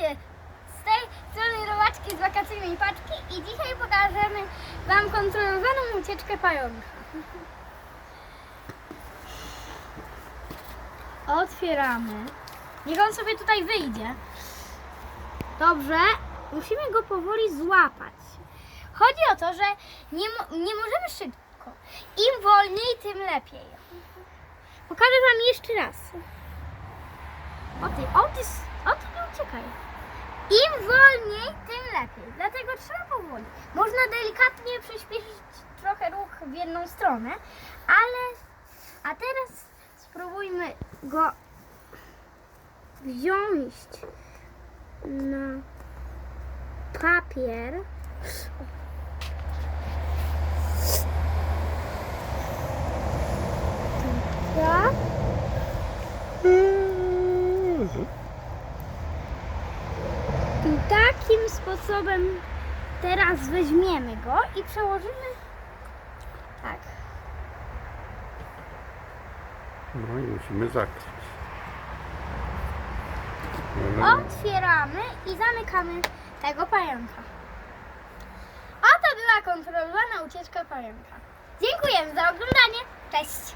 Witajcie z tej strony robaczki z wakacyjnej paczki i dzisiaj pokażemy Wam kontrolowaną ucieczkę pająka. Otwieramy. Niech on sobie tutaj wyjdzie. Dobrze, musimy go powoli złapać. Chodzi o to, że nie, nie możemy szybko. Im wolniej, tym lepiej. Pokażę Wam jeszcze raz. O ty, o ty, o ty nie uciekaj. Im wolniej, tym lepiej. Dlatego trzeba powoli. Można delikatnie przyspieszyć trochę ruch w jedną stronę, ale. A teraz spróbujmy go wziąć na papier. Tak. I takim sposobem teraz weźmiemy go i przełożymy tak. No i musimy zakryć. No, Otwieramy i zamykamy tego pająka. Oto była kontrolowana ucieczka pająka. Dziękujemy za oglądanie. Cześć!